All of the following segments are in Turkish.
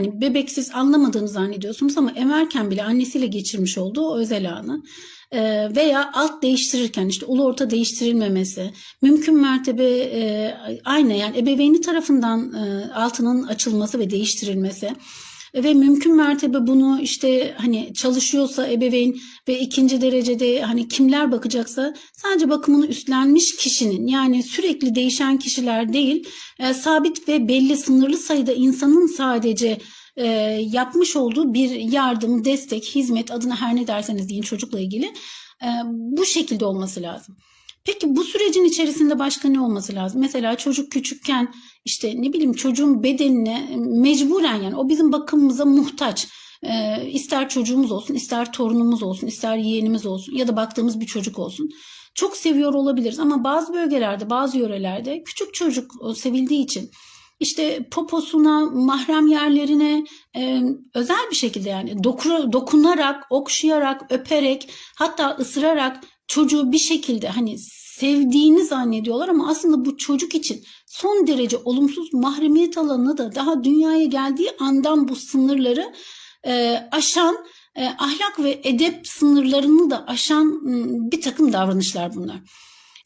hani bebeksiz anlamadığını zannediyorsunuz ama emerken bile annesiyle geçirmiş olduğu o özel anı e, veya alt değiştirirken işte ulu orta değiştirilmemesi, mümkün mertebe e, aynı yani ebeveyni tarafından e, altının açılması ve değiştirilmesi ve mümkün mertebe bunu işte hani çalışıyorsa ebeveyn ve ikinci derecede hani kimler bakacaksa sadece bakımını üstlenmiş kişinin yani sürekli değişen kişiler değil e, sabit ve belli sınırlı sayıda insanın sadece e, yapmış olduğu bir yardım, destek, hizmet adına her ne derseniz deyin çocukla ilgili e, bu şekilde olması lazım. Peki bu sürecin içerisinde başka ne olması lazım? Mesela çocuk küçükken işte ne bileyim çocuğun bedenine mecburen yani o bizim bakımımıza muhtaç. Ee, ister çocuğumuz olsun, ister torunumuz olsun, ister yeğenimiz olsun ya da baktığımız bir çocuk olsun. Çok seviyor olabiliriz ama bazı bölgelerde, bazı yörelerde küçük çocuk sevildiği için işte poposuna, mahrem yerlerine e, özel bir şekilde yani doku, dokunarak, okşayarak, öperek hatta ısırarak çocuğu bir şekilde hani sevdiğini zannediyorlar ama aslında bu çocuk için son derece olumsuz mahremiyet alanı da daha dünyaya geldiği andan bu sınırları e, aşan e, ahlak ve edep sınırlarını da aşan bir takım davranışlar bunlar.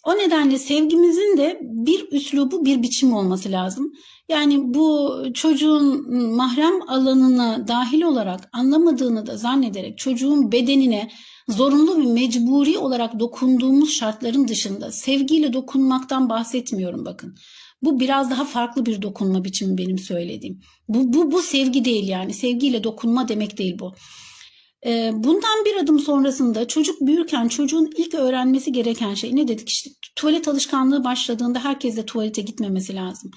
O nedenle sevgimizin de bir üslubu, bir biçim olması lazım. Yani bu çocuğun mahrem alanına dahil olarak anlamadığını da zannederek çocuğun bedenine zorunlu ve mecburi olarak dokunduğumuz şartların dışında sevgiyle dokunmaktan bahsetmiyorum bakın. Bu biraz daha farklı bir dokunma biçimi benim söylediğim. Bu, bu, bu sevgi değil yani sevgiyle dokunma demek değil bu. Ee, bundan bir adım sonrasında çocuk büyürken çocuğun ilk öğrenmesi gereken şey ne dedik işte tuvalet alışkanlığı başladığında herkes de tuvalete gitmemesi lazım.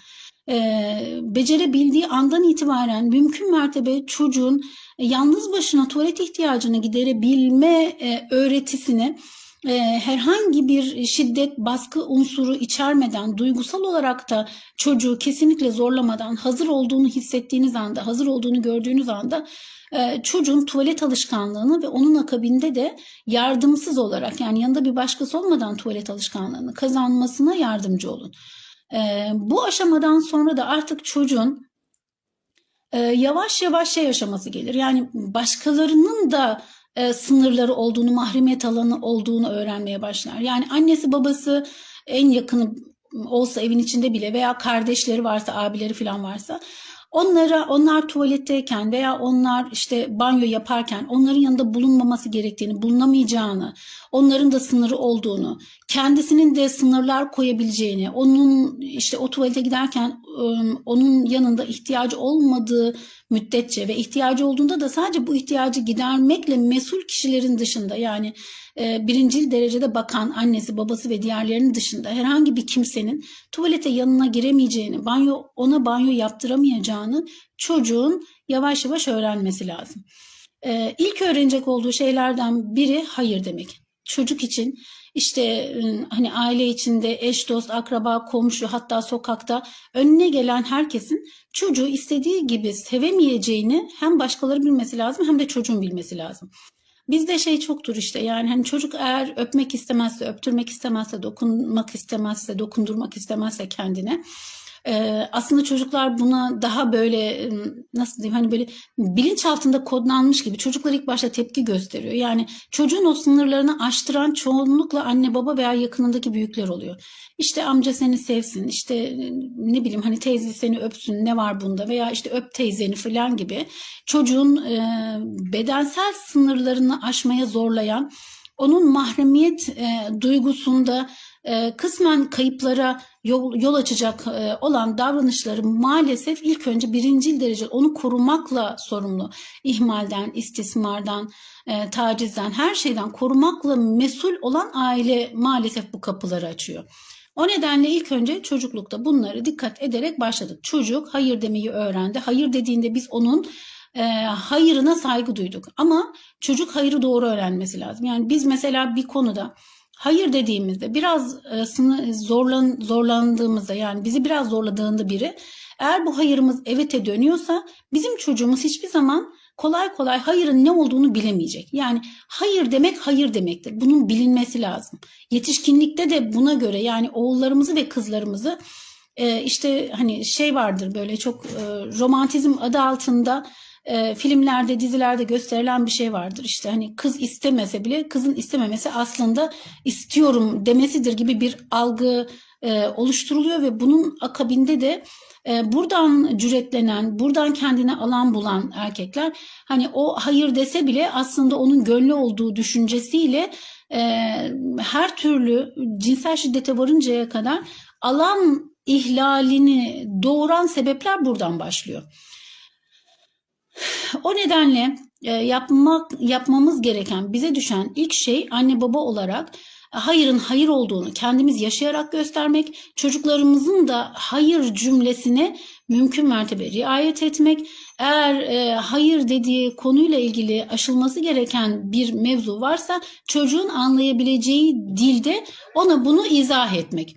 Ee, becerebildiği andan itibaren mümkün mertebe çocuğun yalnız başına tuvalet ihtiyacını giderebilme e, öğretisini herhangi bir şiddet baskı unsuru içermeden duygusal olarak da çocuğu kesinlikle zorlamadan hazır olduğunu hissettiğiniz anda hazır olduğunu gördüğünüz anda e, çocuğun tuvalet alışkanlığını ve onun akabinde de yardımsız olarak yani yanında bir başkası olmadan tuvalet alışkanlığını kazanmasına yardımcı olun. E, bu aşamadan sonra da artık çocuğun e, yavaş yavaş şey yaşaması gelir. Yani başkalarının da e, sınırları olduğunu, mahremiyet alanı olduğunu öğrenmeye başlar. Yani annesi babası en yakını olsa evin içinde bile veya kardeşleri varsa, abileri falan varsa Onlara onlar tuvaletteyken veya onlar işte banyo yaparken onların yanında bulunmaması gerektiğini, bulunamayacağını, onların da sınırı olduğunu, kendisinin de sınırlar koyabileceğini, onun işte o tuvalete giderken onun yanında ihtiyacı olmadığı müddetçe ve ihtiyacı olduğunda da sadece bu ihtiyacı gidermekle mesul kişilerin dışında yani e, birincil derecede bakan annesi, babası ve diğerlerinin dışında herhangi bir kimsenin tuvalete yanına giremeyeceğini, banyo ona banyo yaptıramayacağını çocuğun yavaş yavaş öğrenmesi lazım. E, ilk öğrenecek olduğu şeylerden biri hayır demek. Çocuk için işte ıı, hani aile içinde eş dost akraba komşu hatta sokakta önüne gelen herkesin çocuğu istediği gibi sevemeyeceğini hem başkaları bilmesi lazım hem de çocuğun bilmesi lazım. Bizde şey çoktur işte yani hani çocuk eğer öpmek istemezse, öptürmek istemezse, dokunmak istemezse, dokundurmak istemezse kendine ee, aslında çocuklar buna daha böyle nasıl diyeyim hani böyle bilinç altında kodlanmış gibi çocuklar ilk başta tepki gösteriyor. Yani çocuğun o sınırlarını aştıran çoğunlukla anne baba veya yakınındaki büyükler oluyor. İşte amca seni sevsin, işte ne bileyim hani teyze seni öpsün ne var bunda veya işte öp teyzeni falan gibi çocuğun e, bedensel sınırlarını aşmaya zorlayan onun mahremiyet e, duygusunda e, kısmen kayıplara yol, yol açacak e, olan davranışları maalesef ilk önce birincil derece onu korumakla sorumlu. İhmalden, istismardan, e, tacizden, her şeyden korumakla mesul olan aile maalesef bu kapıları açıyor. O nedenle ilk önce çocuklukta bunları dikkat ederek başladık. Çocuk hayır demeyi öğrendi. Hayır dediğinde biz onun e, hayırına saygı duyduk. Ama çocuk hayırı doğru öğrenmesi lazım. Yani biz mesela bir konuda hayır dediğimizde biraz e, zorlan, zorlandığımızda yani bizi biraz zorladığında biri eğer bu hayırımız evete dönüyorsa bizim çocuğumuz hiçbir zaman kolay kolay hayırın ne olduğunu bilemeyecek. Yani hayır demek hayır demektir. Bunun bilinmesi lazım. Yetişkinlikte de buna göre yani oğullarımızı ve kızlarımızı e, işte hani şey vardır böyle çok e, romantizm adı altında e, filmlerde, dizilerde gösterilen bir şey vardır. İşte hani kız istemese bile kızın istememesi aslında istiyorum demesidir gibi bir algı e, oluşturuluyor ve bunun akabinde de e, buradan cüretlenen, buradan kendine alan bulan erkekler hani o hayır dese bile aslında onun gönlü olduğu düşüncesiyle e, her türlü cinsel şiddete varıncaya kadar alan ihlalini doğuran sebepler buradan başlıyor. O nedenle e, yapmak yapmamız gereken, bize düşen ilk şey anne baba olarak hayırın hayır olduğunu kendimiz yaşayarak göstermek, çocuklarımızın da hayır cümlesine mümkün mertebe riayet etmek. Eğer e, hayır dediği konuyla ilgili aşılması gereken bir mevzu varsa çocuğun anlayabileceği dilde ona bunu izah etmek.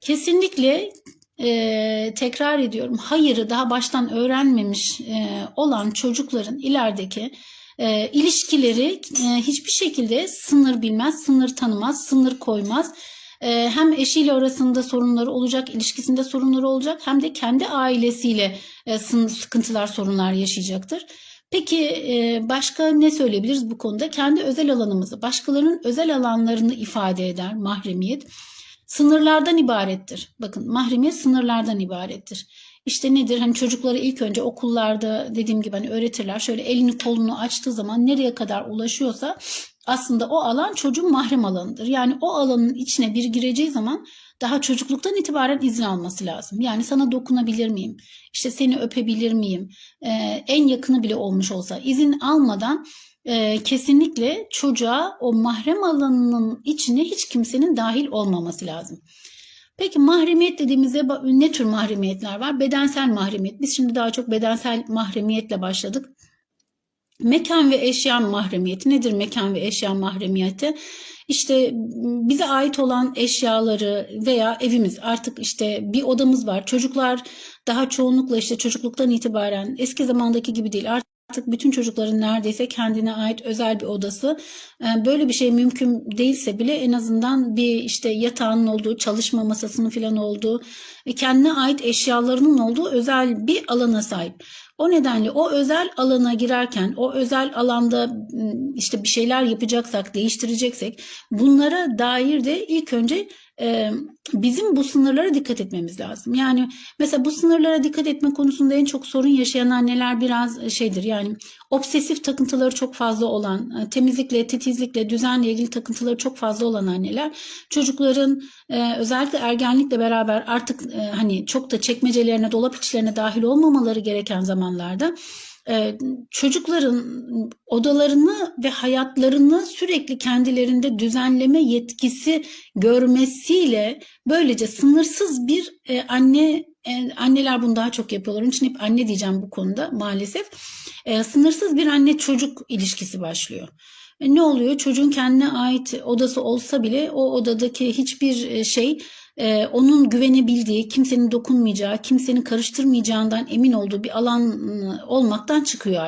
Kesinlikle e, tekrar ediyorum hayırı daha baştan öğrenmemiş e, olan çocukların ilerideki e, ilişkileri e, hiçbir şekilde sınır bilmez, sınır tanımaz, sınır koymaz. E, hem eşiyle arasında sorunları olacak, ilişkisinde sorunları olacak hem de kendi ailesiyle e, sıkıntılar, sorunlar yaşayacaktır. Peki e, başka ne söyleyebiliriz bu konuda? Kendi özel alanımızı, başkalarının özel alanlarını ifade eder mahremiyet sınırlardan ibarettir. Bakın mahremiyet sınırlardan ibarettir. İşte nedir? Hani çocukları ilk önce okullarda dediğim gibi hani öğretirler. Şöyle elini kolunu açtığı zaman nereye kadar ulaşıyorsa aslında o alan çocuğun mahrem alanıdır. Yani o alanın içine bir gireceği zaman daha çocukluktan itibaren izin alması lazım. Yani sana dokunabilir miyim? İşte seni öpebilir miyim? Ee, en yakını bile olmuş olsa izin almadan e, kesinlikle çocuğa o mahrem alanının içine hiç kimsenin dahil olmaması lazım. Peki mahremiyet dediğimizde ne tür mahremiyetler var? Bedensel mahremiyet. Biz şimdi daha çok bedensel mahremiyetle başladık. Mekan ve eşya mahremiyeti nedir mekan ve eşya mahremiyeti? İşte bize ait olan eşyaları veya evimiz artık işte bir odamız var. Çocuklar daha çoğunlukla işte çocukluktan itibaren eski zamandaki gibi değil. Artık Artık bütün çocukların neredeyse kendine ait özel bir odası. Ee, böyle bir şey mümkün değilse bile en azından bir işte yatağının olduğu, çalışma masasının falan olduğu, kendine ait eşyalarının olduğu özel bir alana sahip. O nedenle o özel alana girerken, o özel alanda ıı, işte bir şeyler yapacaksak, değiştireceksek bunlara dair de ilk önce e, bizim bu sınırlara dikkat etmemiz lazım. Yani mesela bu sınırlara dikkat etme konusunda en çok sorun yaşayan anneler biraz şeydir. Yani obsesif takıntıları çok fazla olan, e, temizlikle, titizlikle, düzenle ilgili takıntıları çok fazla olan anneler çocukların e, özellikle ergenlikle beraber artık e, hani çok da çekmecelerine, dolap içlerine dahil olmamaları gereken zamanlarda çocukların odalarını ve hayatlarını sürekli kendilerinde düzenleme yetkisi görmesiyle böylece sınırsız bir e, anne e, anneler bunu daha çok yapıyorlar. Onun için hep anne diyeceğim bu konuda maalesef. E, sınırsız bir anne çocuk ilişkisi başlıyor. Ne oluyor? Çocuğun kendine ait odası olsa bile o odadaki hiçbir şey e, onun güvenebildiği, kimsenin dokunmayacağı, kimsenin karıştırmayacağından emin olduğu bir alan ıı, olmaktan çıkıyor